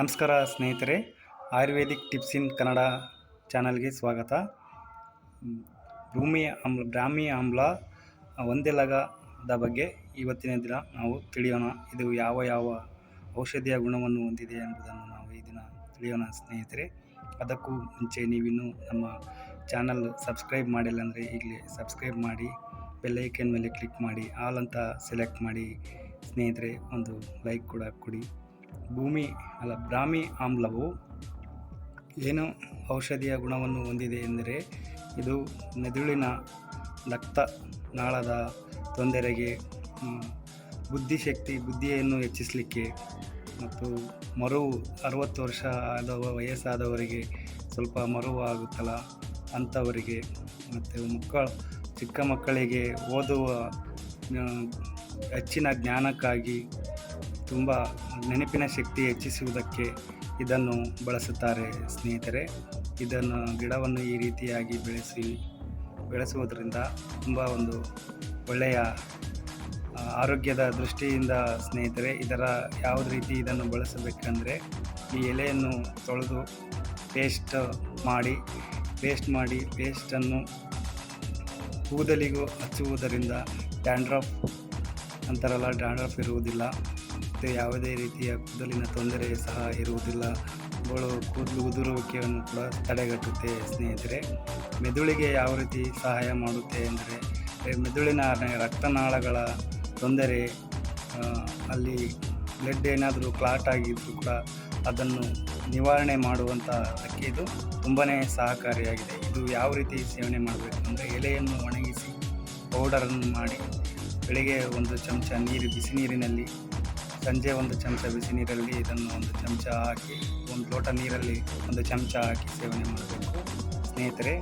ನಮಸ್ಕಾರ ಸ್ನೇಹಿತರೆ, ಆಯುರ್ವೇದಿಕ್ ಟಿಪ್ಸ್ ಇನ್ ಕನ್ನಡ ಚಾನಲ್ಗೆ ಸ್ವಾಗತ. ಭೂಮಿ ಆಮ್ಲ ಬ್ರಾಹ್ಮಿ ಆಮ್ಲ ಒಂದೇ ಲಗದ ಬಗ್ಗೆ ಇವತ್ತಿನ ದಿನ ನಾವು ತಿಳಿಯೋಣ. ಇದು ಯಾವ ಯಾವ ಔಷಧಿಯ ಗುಣವನ್ನು ಹೊಂದಿದೆ ಎಂಬುದನ್ನು ನಾವು ಈ ದಿನ ತಿಳಿಯೋಣ ಸ್ನೇಹಿತರೆ. ಅದಕ್ಕೂ ಮುಂಚೆ ನೀವಿನ್ನೂ ನಮ್ಮ ಚಾನಲ್ ಸಬ್ಸ್ಕ್ರೈಬ್ ಮಾಡಿಲ್ಲ ಅಂದರೆ ಈಗಲೇ ಸಬ್ಸ್ಕ್ರೈಬ್ ಮಾಡಿ ಬೆಲ್ಲೈಕನ್ ಮೇಲೆ ಕ್ಲಿಕ್ ಮಾಡಿ, ಆಲ್ ಅಂತ ಸೆಲೆಕ್ಟ್ ಮಾಡಿ. ಸ್ನೇಹಿತರೆ, ಒಂದು ಲೈಕ್ ಕೂಡ ಕೊಡಿ. ಭೂಮಿ ಅಲ್ಲ, ಬ್ರಾಹ್ಮಿ ಆಮ್ಲವು ಏನು ಔಷಧಿಯ ಗುಣವನ್ನು ಹೊಂದಿದೆ ಎಂದರೆ ಇದು ಮೆದುಳಿನ ರಕ್ತ ನಾಳದ ತೊಂದರೆಗೆ ಬುದ್ಧಿಶಕ್ತಿ ಬುದ್ಧಿಯನ್ನು ಹೆಚ್ಚಿಸಲಿಕ್ಕೆ ಮತ್ತು ಮರುವು ಅರವತ್ತು ವರ್ಷ ಆದ ವಯಸ್ಸಾದವರಿಗೆ ಸ್ವಲ್ಪ ಮರುವು ಆಗುತ್ತಲ್ಲ ಅಂಥವರಿಗೆ ಮತ್ತು ಮಕ್ಕಳ, ಚಿಕ್ಕ ಮಕ್ಕಳಿಗೆ ಓದುವ ಹೆಚ್ಚಿನ ಜ್ಞಾನಕ್ಕಾಗಿ ತುಂಬ ನೆನಪಿನ ಶಕ್ತಿ ಹೆಚ್ಚಿಸುವುದಕ್ಕೆ ಇದನ್ನು ಬಳಸುತ್ತಾರೆ ಸ್ನೇಹಿತರೆ. ಇದನ್ನು ಗಿಡವನ್ನು ಈ ರೀತಿಯಾಗಿ ಬೆಳೆಸಿ, ಬೆಳೆಸುವುದರಿಂದ ತುಂಬ ಒಂದು ಒಳ್ಳೆಯ ಆರೋಗ್ಯದ ದೃಷ್ಟಿಯಿಂದ ಸ್ನೇಹಿತರೆ, ಇದರ ಯಾವ ರೀತಿ ಇದನ್ನು ಬಳಸಬೇಕೆಂದರೆ ಈ ಎಲೆಯನ್ನು ತೊಳೆದು ಪೇಸ್ಟ್ ಮಾಡಿ ಪೇಸ್ಟ್ ಮಾಡಿ ಪೇಸ್ಟನ್ನು ಕೂದಲಿಗೂ ಹಚ್ಚುವುದರಿಂದ ಡ್ಯಾಂಡ್ರಫ್ ಅಂತಾರಲ್ಲ ಡ್ಯಾಂಡ್ರಫ್ ಇರುವುದಿಲ್ಲ. ಮತ್ತು ಯಾವುದೇ ರೀತಿಯ ಕೂದಲಿನ ತೊಂದರೆ ಸಹ ಇರುವುದಿಲ್ಲ. ಗಳು ಕೂದಲು ಉದುರುವಿಕೆಯನ್ನು ಕೂಡ ತಡೆಗಟ್ಟುತ್ತೆ ಸ್ನೇಹಿತರೆ. ಮೆದುಳಿಗೆ ಯಾವ ರೀತಿ ಸಹಾಯ ಮಾಡುತ್ತೆ ಅಂದರೆ, ಮೆದುಳಿನ ರಕ್ತನಾಳಗಳ ತೊಂದರೆ ಅಲ್ಲಿ ಬ್ಲಡ್ ಏನಾದರೂ ಕ್ಲಾಟ್ ಆಗಿದ್ದರೂ ಕೂಡ ಅದನ್ನು ನಿವಾರಣೆ ಮಾಡುವಂಥ ಅದಕ್ಕೆ ಇದು ತುಂಬಾ ಸಹಕಾರಿಯಾಗಿದೆ. ಇದು ಯಾವ ರೀತಿ ಸೇವನೆ ಮಾಡಬೇಕು ಅಂದರೆ, ಎಲೆಯನ್ನು ಒಣಗಿಸಿ ಪೌಡರನ್ನು ಮಾಡಿ, ಬೆಳಿಗ್ಗೆ ಒಂದು ಚಮಚ ನೀರು, ಬಿಸಿ ನೀರಿನಲ್ಲಿ ಸಂಜೆ ಒಂದು ಚಮಚ ಬಿಸಿ ನೀರಲ್ಲಿ ಇದನ್ನು ಒಂದು ಚಮಚ ಹಾಕಿ, ಒಂದು ಲೋಟ ನೀರಲ್ಲಿ ಒಂದು ಚಮಚ ಹಾಕಿ ಸೇವನೆ ಮಾಡಬೇಕು. ಸ್ನೇಹಿತರೆ,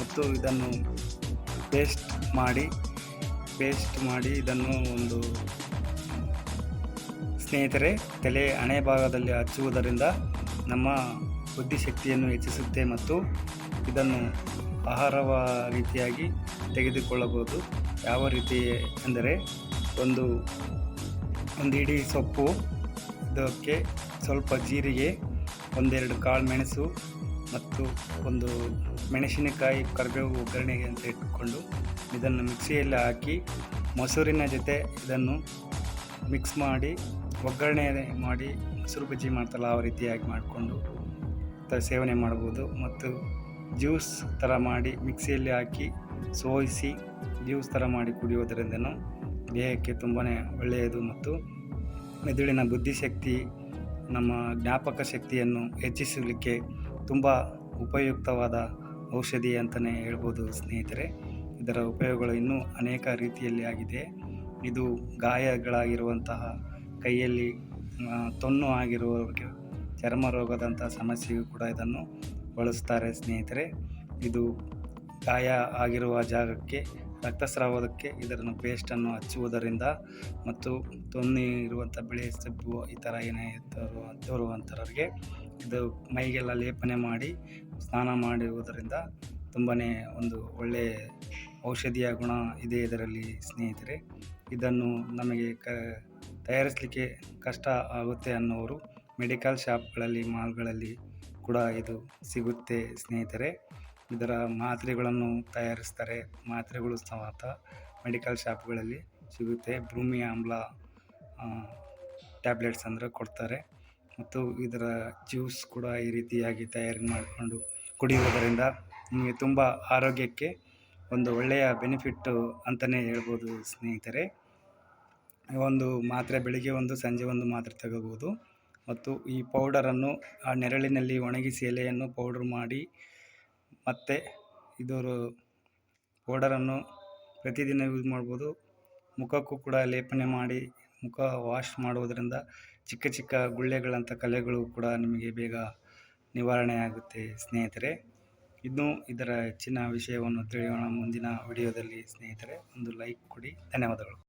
ಮತ್ತು ಇದನ್ನು ಪೇಸ್ಟ್ ಮಾಡಿ ಪೇಸ್ಟ್ ಮಾಡಿ ಇದನ್ನು ಒಂದು ಸ್ನೇಹಿತರೆ, ತಲೆ ಹಣೆ ಭಾಗದಲ್ಲಿ ಹಚ್ಚುವುದರಿಂದ ನಮ್ಮ ಬುದ್ಧಿಶಕ್ತಿಯನ್ನು ಹೆಚ್ಚಿಸುತ್ತೆ ಮತ್ತು ಇದನ್ನು ಆಹಾರವ ರೀತಿಯಾಗಿ ತೆಗೆದುಕೊಳ್ಳಬಹುದು. ಯಾವ ರೀತಿ ಅಂದರೆ ಒಂದು ಒಂದು ಇಡೀ ಸೊಪ್ಪು, ಇದಕ್ಕೆ ಸ್ವಲ್ಪ ಜೀರಿಗೆ, ಒಂದೆರಡು ಕಾಳು ಮೆಣಸು ಮತ್ತು ಒಂದು ಮೆಣಸಿನಕಾಯಿ ಕರಿಬೇವು ಒಗ್ಗರಣೆಗೆ ಅಂತ ಇಟ್ಟುಕೊಂಡು ಇದನ್ನು ಮಿಕ್ಸಿಯಲ್ಲಿ ಹಾಕಿ ಮೊಸರಿನ ಜೊತೆ ಇದನ್ನು ಮಿಕ್ಸ್ ಮಾಡಿ, ಒಗ್ಗರಣೆ ಮಾಡಿ ಮೊಸರು ಬಜ್ಜಿ ಮಾಡ್ತಲ್ಲ ಆ ರೀತಿಯಾಗಿ ಮಾಡಿಕೊಂಡು ಸೇವನೆ ಮಾಡ್ಬೋದು ಮತ್ತು ಜ್ಯೂಸ್ ಥರ ಮಾಡಿ ಮಿಕ್ಸಿಯಲ್ಲಿ ಹಾಕಿ ಸೋಯಿಸಿ ಜ್ಯೂಸ್ ಥರ ಮಾಡಿ ಕುಡಿಯೋದರಿಂದನೂ ದೇಹಕ್ಕೆ ತುಂಬಾ ಒಳ್ಳೆಯದು ಮತ್ತು ಮೆದುಳಿನ ಬುದ್ಧಿಶಕ್ತಿ, ನಮ್ಮ ಜ್ಞಾಪಕ ಶಕ್ತಿಯನ್ನು ಹೆಚ್ಚಿಸಲಿಕ್ಕೆ ತುಂಬ ಉಪಯುಕ್ತವಾದ ಔಷಧಿ ಅಂತಲೇ ಹೇಳ್ಬೋದು ಸ್ನೇಹಿತರೆ. ಇದರ ಉಪಯೋಗಗಳು ಇನ್ನೂ ಅನೇಕ ರೀತಿಯಲ್ಲಿ ಆಗಿದೆ. ಇದು ಗಾಯಗಳಾಗಿರುವಂತಹ ಕೈಯಲ್ಲಿ ತೊನ್ನು ಆಗಿರುವವರಿಗೆ ಚರ್ಮ ರೋಗದಂಥ ಸಮಸ್ಯೆಗೂ ಕೂಡ ಇದನ್ನು ಬಳಸ್ತಾರೆ ಸ್ನೇಹಿತರೆ. ಇದು ಗಾಯ ಆಗಿರುವ ಜಾಗಕ್ಕೆ, ರಕ್ತಸ್ರಾವಕ್ಕೆ ಇದನ್ನು ಪೇಸ್ಟನ್ನು ಹಚ್ಚುವುದರಿಂದ ಮತ್ತು ತೊನ್ನಿ ಇರುವಂಥ ಬಿಳಿ ಸಬ್ಬು ಈ ಥರ ಏನೇ ತೋರು ತೋರುವಂಥವ್ರಿಗೆ ಇದು ಮೈಗೆಲ್ಲ ಲೇಪನೆ ಮಾಡಿ ಸ್ನಾನ ಮಾಡುವುದರಿಂದ ತುಂಬಾ ಒಂದು ಒಳ್ಳೆಯ ಔಷಧಿಯ ಗುಣ ಇದೆ ಇದರಲ್ಲಿ ಸ್ನೇಹಿತರೆ. ಇದನ್ನು ನಮಗೆ ಕ ತಯಾರಿಸಲಿಕ್ಕೆ ಕಷ್ಟ ಆಗುತ್ತೆ ಅನ್ನೋರು ಮೆಡಿಕಲ್ ಶಾಪ್ಗಳಲ್ಲಿ, ಮಾಲ್ಗಳಲ್ಲಿ ಕೂಡ ಇದು ಸಿಗುತ್ತೆ ಸ್ನೇಹಿತರೆ. ಇದರ ಮಾತ್ರೆಗಳನ್ನು ತಯಾರಿಸ್ತಾರೆ. ಮಾತ್ರೆಗಳು ಸಹ ಮೆಡಿಕಲ್ ಶಾಪ್ಗಳಲ್ಲಿ ಸಿಗುತ್ತೆ. ಭೂಮಿ ಆಮ್ಲ ಟ್ಯಾಬ್ಲೆಟ್ಸ್ ಅಂದರೆ ಕೊಡ್ತಾರೆ. ಮತ್ತು ಇದರ ಜ್ಯೂಸ್ ಕೂಡ ಈ ರೀತಿಯಾಗಿ ತಯಾರಿ ಮಾಡಿಕೊಂಡು ಕುಡಿಯುವುದರಿಂದ ನಿಮಗೆ ತುಂಬ ಆರೋಗ್ಯಕ್ಕೆ ಒಂದು ಒಳ್ಳೆಯ ಬೆನಿಫಿಟ್ಟು ಅಂತಲೇ ಹೇಳ್ಬೋದು ಸ್ನೇಹಿತರೆ. ಒಂದು ಮಾತ್ರೆ ಬೆಳಿಗ್ಗೆ ಒಂದು, ಸಂಜೆ ಒಂದು ಮಾತ್ರೆ ತಗೋಬೋದು. ಮತ್ತು ಈ ಪೌಡರನ್ನು ಆ ನೆರಳಿನಲ್ಲಿ ಒಣಗಿಸಿ ಎಲೆಯನ್ನು ಪೌಡ್ರ್ ಮಾಡಿ ಮತ್ತು ಇದರ ಪೌಡರನ್ನು ಪ್ರತಿದಿನ ಯೂಸ್ ಮಾಡ್ಬೋದು. ಮುಖಕ್ಕೂ ಕೂಡ ಲೇಪನೆ ಮಾಡಿ ಮುಖ ವಾಶ್ ಮಾಡುವುದರಿಂದ ಚಿಕ್ಕ ಚಿಕ್ಕ ಗುಳ್ಳೆಗಳಂಥ ಕಲೆಗಳು ಕೂಡ ನಿಮಗೆ ಬೇಗ ನಿವಾರಣೆ ಆಗುತ್ತೆ ಸ್ನೇಹಿತರೆ. ಇನ್ನೂ ಇದರ ಹೆಚ್ಚಿನ ವಿಷಯವನ್ನು ತಿಳಿಯೋಣ ಮುಂದಿನ ವಿಡಿಯೋದಲ್ಲಿ ಸ್ನೇಹಿತರೆ. ಒಂದು ಲೈಕ್ ಕೊಡಿ. ಧನ್ಯವಾದಗಳು.